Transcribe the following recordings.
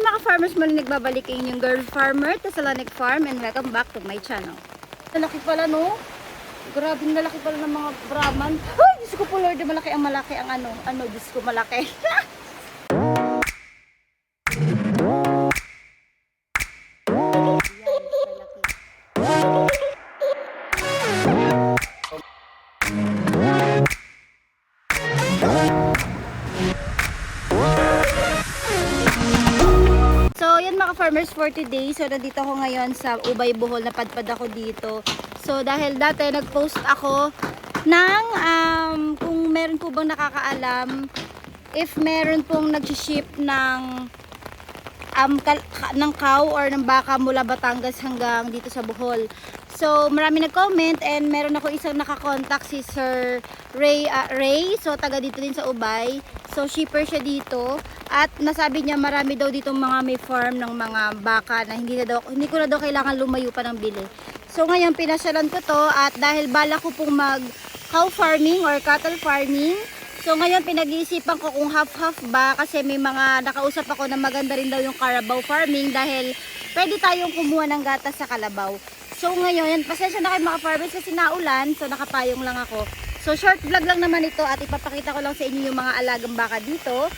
mga farmers muli nagbabalik ang inyong girl farmer, Thessalonic Farm, and welcome back to my channel. Malaki pala, no? Grabe, nalaki pala ng mga Brahman. Ay, Diyos ko po, Lord, malaki ang malaki ang ano. Ano, Diyos ko, malaki. Yan, malaki. yan mga farmers for today. So, nandito ako ngayon sa Ubay Bohol. Napadpad ako dito. So, dahil dati nag-post ako ng, um, kung meron po bang nakakaalam, if meron pong nag-ship ng um, ng cow or ng baka mula Batangas hanggang dito sa Bohol. So, marami nag-comment and meron ako isang nakakontakt si Sir Ray, ah, Ray. So, taga dito din sa Ubay. So, shipper siya dito. At nasabi niya marami daw dito mga may farm ng mga baka na hindi, na daw, hindi ko na daw kailangan lumayo pa ng bili. So, ngayon pinasyalan ko to at dahil bala ko pong mag cow farming or cattle farming, So ngayon pinag-iisipan ko kung half-half ba kasi may mga nakausap ako na maganda rin daw yung Carabao farming dahil pwede tayong kumuha ng gatas sa Kalabaw. So ngayon, pasensya na kayo mga farmers kasi naulan, so nakapayong lang ako. So short vlog lang naman ito at ipapakita ko lang sa inyo yung mga alagang baka dito.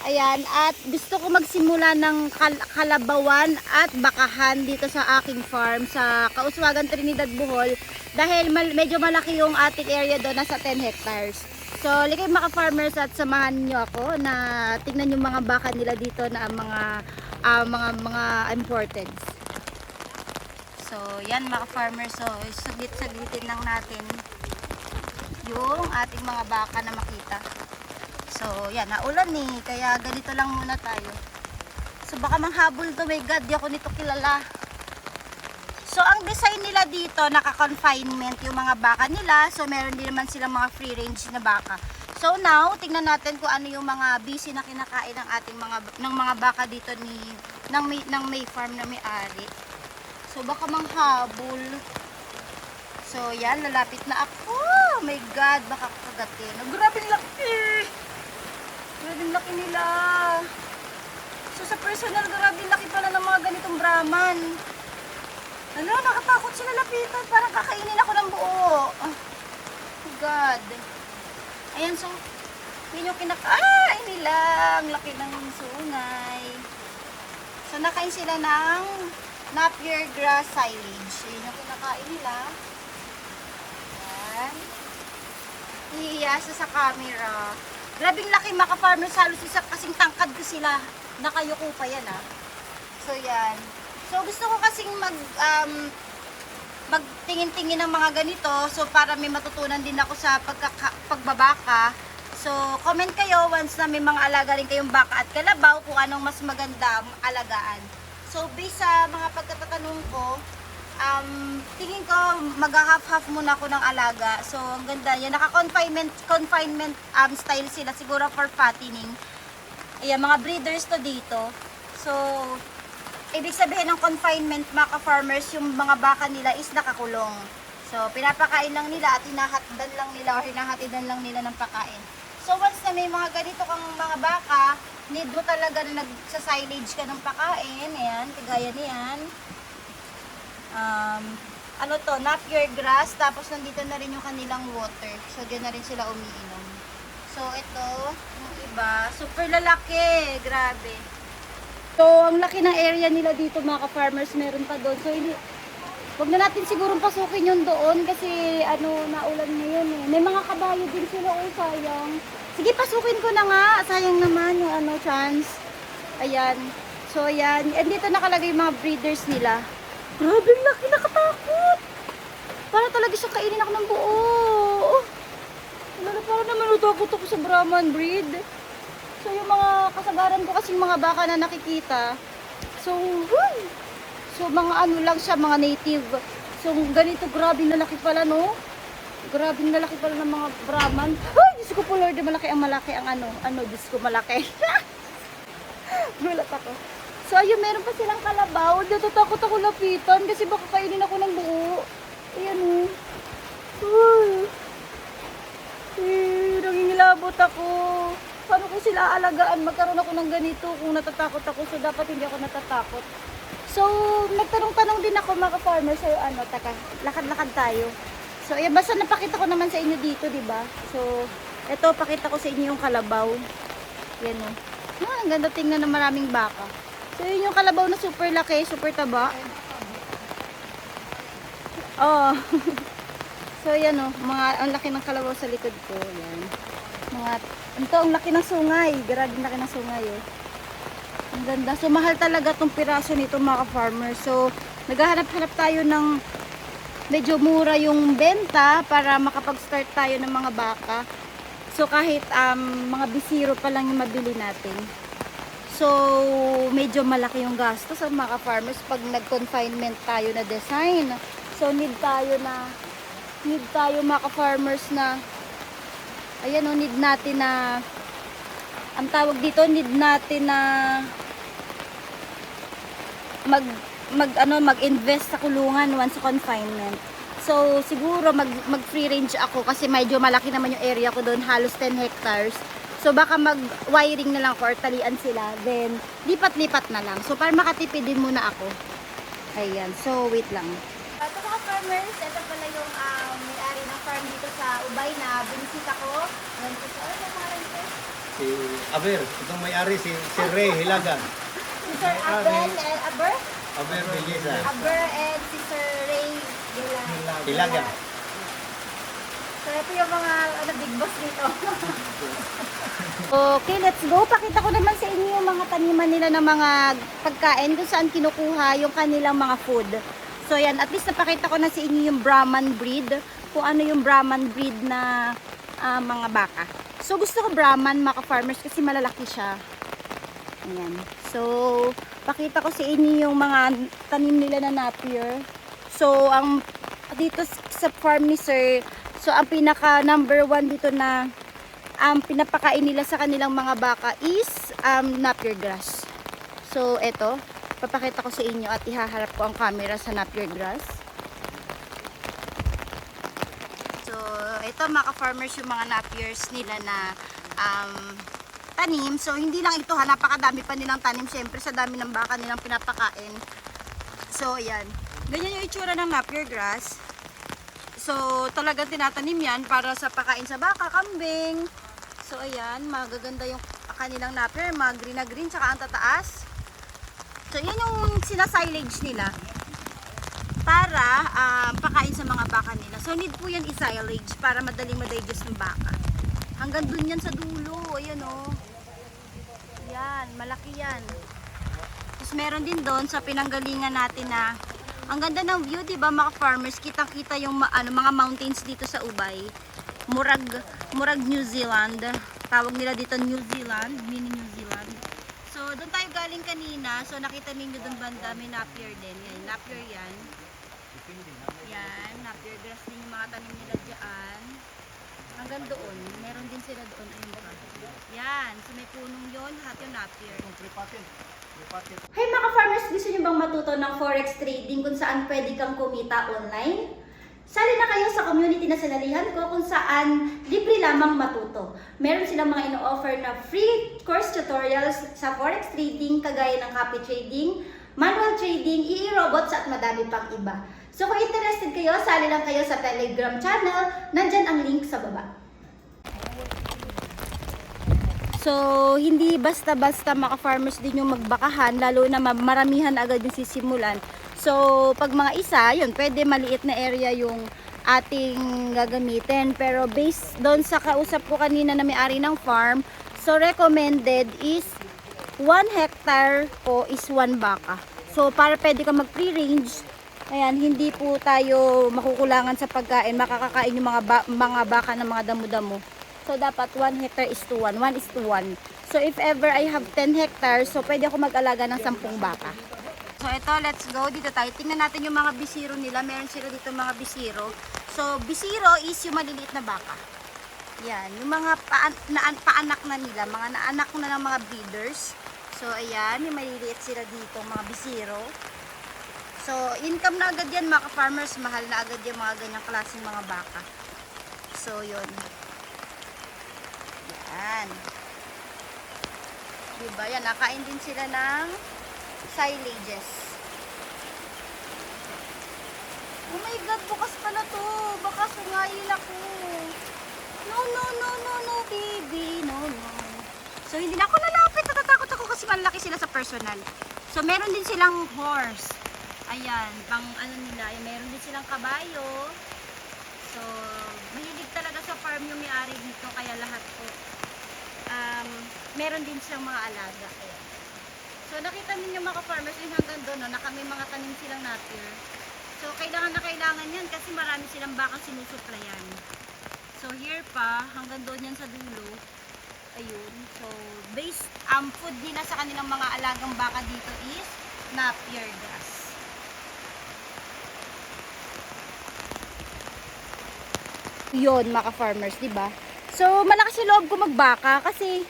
Ayan, at gusto ko magsimula ng kal- kalabawan at bakahan dito sa aking farm sa Kauswagan, Trinidad, Bohol dahil mal- medyo malaki yung ating area doon, nasa 10 hectares. So, ligay mga farmers at samahan niyo ako na tingnan yung mga baka nila dito na mga ah, mga mga imported. So, yan mga farmers. So, saglit-saglitin lang natin yung ating mga baka na makita. So, yan, naulan eh. Kaya ganito lang muna tayo. So, baka manghabol to. My God, di ako nito kilala. So, ang design nila dito, naka-confinement yung mga baka nila. So, meron din naman silang mga free range na baka. So, now, tingnan natin kung ano yung mga busy na kinakain ng ating mga ng mga baka dito ni ng may, ng may farm na may-ari. So, baka manghabol. So, yan, lalapit na ako. Oh my God, baka kagatin. Oh, grabe laki. Grabe laki nila. So, sa personal, grabe laki pala ng mga ganitong Brahman. Ano, nakatakot sila lapitan. Parang kakainin ako ng buo. Oh, my God. Ayan, so, yun yung kinakain nila. Ang laki ng sungay. So, nakain sila ng napier grass silage. Yun yung kinakain nila. Ayan. Iiya siya sa camera. Grabing laki mga farmers halos isa kasing tangkad ko sila. Nakayuko pa yan ah. So yan. So gusto ko kasing mag um, magtingin-tingin ng mga ganito so para may matutunan din ako sa pagkaka, pagbabaka. So comment kayo once na may mga alaga rin kayong baka at kalabaw kung anong mas maganda alagaan. So based sa mga pagkatatanong ko, um, tingin ko mag-half-half muna ako ng alaga. So, ang ganda. Yan, naka-confinement confinement um, style sila siguro for fattening. Ayan, mga breeders to dito. So, ibig sabihin ng confinement, mga ka-farmers, yung mga baka nila is nakakulong. So, pinapakain lang nila at hinahatdan lang nila or hinahatidan lang nila ng pakain. So, once na may mga ganito kang mga baka, need mo talaga na nagsa-silage ka ng pakain. Ayan, kagaya niyan um, ano to, napier grass, tapos nandito na rin yung kanilang water. So, diyan na rin sila umiinom. So, ito, yung iba, super lalaki, grabe. So, ang laki ng area nila dito mga ka-farmers, meron pa doon. So, hindi, wag na natin sigurong pasukin yun doon kasi ano, naulan ngayon eh. May mga kabayo din sila, oh, sayang. Sige, pasukin ko na nga. Sayang naman yung ano, chance. Ayan. So, ayan. And dito nakalagay yung mga breeders nila. Grabe, laki, nakatakot. Para talaga siya kainin ako ng buo. Na parang naman natakot ako sa Brahman breed. So, yung mga kasagaran ko kasing mga baka na nakikita. So, huy. So, mga ano lang siya, mga native. So, ganito, grabe na laki pala, no? Grabe na laki pala ng mga Brahman. Ay, Diyos ko po, Lord, malaki ang malaki ang ano. Ano, Diyos ko, malaki. Gulat ako. So, ayun, meron pa silang kalabaw. Natatakot ako lapitan kasi baka kainin ako ng buo. Ayan, oh. Uy. Eh, nangingilabot ako. paano ko sila alagaan? Magkaroon ako ng ganito kung natatakot ako. So, dapat hindi ako natatakot. So, nagtanong-tanong din ako mga farmer So, ano, taka, lakad-lakad tayo. So, ayan, basta napakita ko naman sa inyo dito, di ba? So, eto, pakita ko sa inyo yung kalabaw. Yan o. Ah, ang ganda tingnan ng maraming baka. So, yun yung kalabaw na super laki, super taba. Oh. so, yan o. Mga, ang laki ng kalabaw sa likod ko. Yan. Mga, ito, ang laki ng sungay. Grabe laki ng sungay oh. Ang ganda. So, mahal talaga tong piraso nito mga farmer. So, naghahanap-hanap tayo ng medyo mura yung benta para makapag-start tayo ng mga baka. So, kahit um, mga bisiro pa lang yung mabili natin. So, medyo malaki yung gasto sa mga farmers pag nag-confinement tayo na design. So, need tayo na need tayo mga farmers na ayan o, need natin na ang tawag dito, need natin na mag mag ano mag-invest sa kulungan once sa confinement. So siguro mag mag free range ako kasi medyo malaki naman yung area ko doon, halos 10 hectares. So baka mag wiring na lang ko or talian sila. Then lipat-lipat na lang. So para makatipid din muna ako. Ayan. So wait lang. Ito mga farmers, ito pala yung um, may-ari ng farm dito sa Ubay na binisita ko. Ayan po sa ano pangalan ko? Si Aber, itong may-ari si, si Ray Hilaga. Si Sir Abel eh, Aber? Aber Belleza. Aber and si Sir Ray Gila. Hilaga. So, ito yung mga ano, big boss dito. okay, let's go. Pakita ko naman sa inyo yung mga taniman nila ng mga pagkain kung saan kinukuha yung kanilang mga food. So, yan. At least napakita ko na sa inyo yung Brahman breed. Kung ano yung Brahman breed na ah, mga baka. So, gusto ko Brahman, mga farmers, kasi malalaki siya. Ayan. So, pakita ko sa inyo yung mga tanim nila na napier. So, ang dito sa farm ni Sir, so ang pinaka number one dito na ang pinapakain nila sa kanilang mga baka is um, napier grass. So, eto, papakita ko sa inyo at ihaharap ko ang camera sa napier grass. So, ito mga farmers yung mga napiers nila na um, tanim. So, hindi lang ito ha, napakadami pa nilang tanim. Siyempre, sa dami ng baka nilang pinapakain. So, ayan. Ganyan yung itsura ng napier grass. So, talagang tinatanim yan para sa pakain sa baka, kambing. So, ayan, magaganda yung kanilang napier, mga green na green, tsaka ang tataas. So, yan yung sinasilage nila para um, pakain sa mga baka nila. So, need po yan isilage para madaling madigest ng baka. Hanggang dun yan sa dulo. Ayan o. Oh. Yan, malaki yan. Tapos meron din doon sa pinanggalingan natin na ang ganda ng view, 'di ba, mga farmers? Kitang-kita yung ano, mga mountains dito sa Ubay. Murag Murag New Zealand. Tawag nila dito New Zealand, mini New Zealand. So, doon tayo galing kanina. So, nakita ninyo doon banda, may napier din. Yan, napier yan. Yan, napier grass din yung mga tanim nila dyan. Hanggang doon, meron din sila doon. Ayun pa. Yan, so may punong yon lahat yung napier. Hey mga farmers, gusto nyo bang matuto ng forex trading kung saan pwede kang kumita online? Sali na kayo sa community na sinalihan ko kung saan libre lamang matuto. Meron silang mga ino-offer na free course tutorials sa forex trading kagaya ng copy trading, manual trading, e-robots at madami pang iba. So kung interested kayo, sali lang kayo sa Telegram channel. Nandyan ang link sa baba. So, hindi basta-basta maka-farmers din yung magbakahan, lalo na ma- maramihan agad yung sisimulan. So, pag mga isa, yun, pwede maliit na area yung ating gagamitin. Pero based doon sa kausap ko kanina na may-ari ng farm, so recommended is 1 hectare po is 1 baka. So, para pwede ka mag-free range, ayan, hindi po tayo makukulangan sa pagkain, makakakain yung mga, ba- mga baka ng mga damo-damo. So, dapat 1 hectare is to 1. 1 is to 1. So, if ever I have 10 hectares, so pwede ako mag-alaga ng 10 baka. So, ito, let's go. Dito tayo. Tingnan natin yung mga bisiro nila. Meron sila dito mga bisiro. So, bisiro is yung maliliit na baka. Yan. Yung mga paan, na, paanak na nila. Mga naanak na ng mga breeders. So, ayan. May maliliit sila dito, mga bisiro. So, income na agad yan, mga farmers. Mahal na agad yung mga ganyang klaseng mga baka. So, yun. Yan. Diba? Yan, nakain din sila ng silages. Oh my God, bukas pala to. Baka sungayin ako. No, no, no, no, no, baby. No, no. So, hindi na ako lalapit. Natatakot ako kasi malaki sila sa personal. So, meron din silang horse. Ayan, pang ano nila. Ayan, meron din silang kabayo. So, mahilig talaga sa farm yung may-ari dito. Kaya lahat po. Um, meron din silang mga alaga. Ayan. So, nakita ninyo mga farmers yung hanggang doon, no, na kami mga tanim silang napier. So, kailangan na kailangan yan kasi marami silang baka sinusuplayan. So, here pa, hanggang doon yan sa dulo. Ayun. So, based, um, food nila sa kanilang mga alagang baka dito is napier grass. Yun, mga farmers, di ba? So, malakas yung loob ko magbaka kasi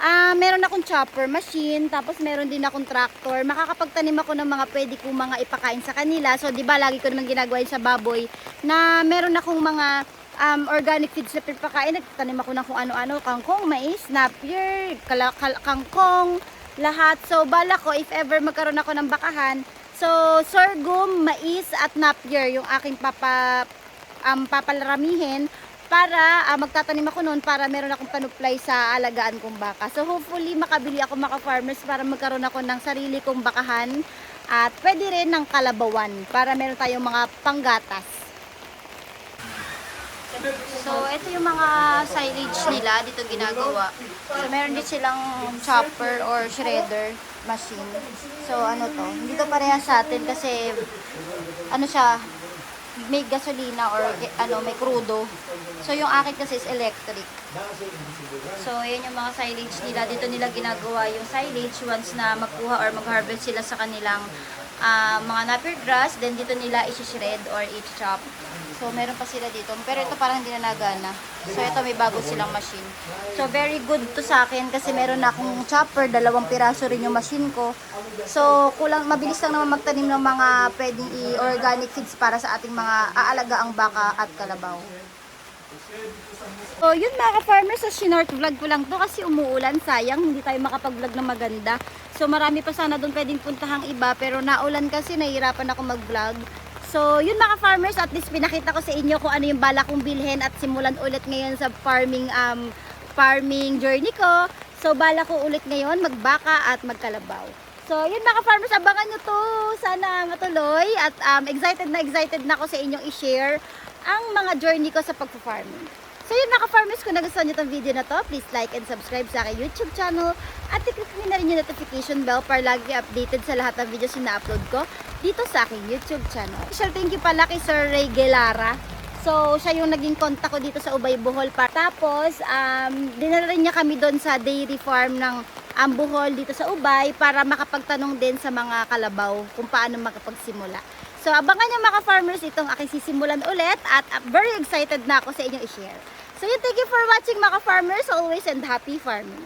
ah meron akong chopper machine, tapos meron din akong tractor. Makakapagtanim ako ng mga pwede kong mga ipakain sa kanila. So, di ba, lagi ko naman ginagawa sa baboy na meron akong mga um, organic feeds na pinapakain. Nagtanim ako ng kung ano-ano, kangkong, mais, napier, kangkong, lahat. So, bala ko, if ever magkaroon ako ng bakahan, so, sorghum, mais, at napier, yung aking papa, um, papalaramihin para ah, magtatanim ako noon para meron akong panuplay sa alagaan kong baka. So hopefully makabili ako maka farmers para magkaroon ako ng sarili kong bakahan at pwede rin ng kalabawan para meron tayong mga panggatas. So ito yung mga silage nila dito ginagawa. So meron din silang chopper or shredder machine. So ano to, hindi to parehas sa atin kasi ano siya, may gasolina or ano, may crudo. So, yung akin kasi is electric. So, yun yung mga silage nila. Dito nila ginagawa yung silage once na magkuha or mag-harvest sila sa kanilang ah, mga napier grass. Then, dito nila isi-shred or i-chop. So, meron pa sila dito. Pero ito parang hindi na nagana. So, ito may bago silang machine. So, very good to sa akin kasi meron na akong chopper. Dalawang piraso rin yung machine ko. So, kulang, mabilis lang naman magtanim ng mga pwedeng i-organic feeds para sa ating mga aalaga ang baka at kalabaw. So, yun mga ka-farmers, sa short vlog ko lang to kasi umuulan, sayang, hindi tayo makapag-vlog na maganda. So, marami pa sana doon pwedeng puntahang iba, pero naulan kasi, nahihirapan ako mag-vlog. So, yun mga farmers, at least pinakita ko sa inyo kung ano yung bala kong bilhin at simulan ulit ngayon sa farming um, farming journey ko. So, bala ko ulit ngayon magbaka at magkalabaw. So, yun mga farmers, abangan nyo to. Sana matuloy at um, excited na excited na ako sa inyong i-share ang mga journey ko sa pagpa-farming. So yun mga farmers, kung nagustuhan nyo itong video na to, please like and subscribe sa aking YouTube channel at i-click nyo na rin yung notification bell para lagi updated sa lahat ng videos na upload ko dito sa aking YouTube channel. Special thank you pala kay Sir Ray Gelara. So, siya yung naging contact ko dito sa Ubay, Bohol. Pa. Tapos, um, dinala rin niya kami doon sa dairy farm ng Bohol dito sa Ubay para makapagtanong din sa mga kalabaw kung paano makapagsimula. So, abangan nyo mga farmers itong aking sisimulan ulit at uh, very excited na ako sa inyong i-share. So, yun, thank you for watching mga farmers always and happy farming.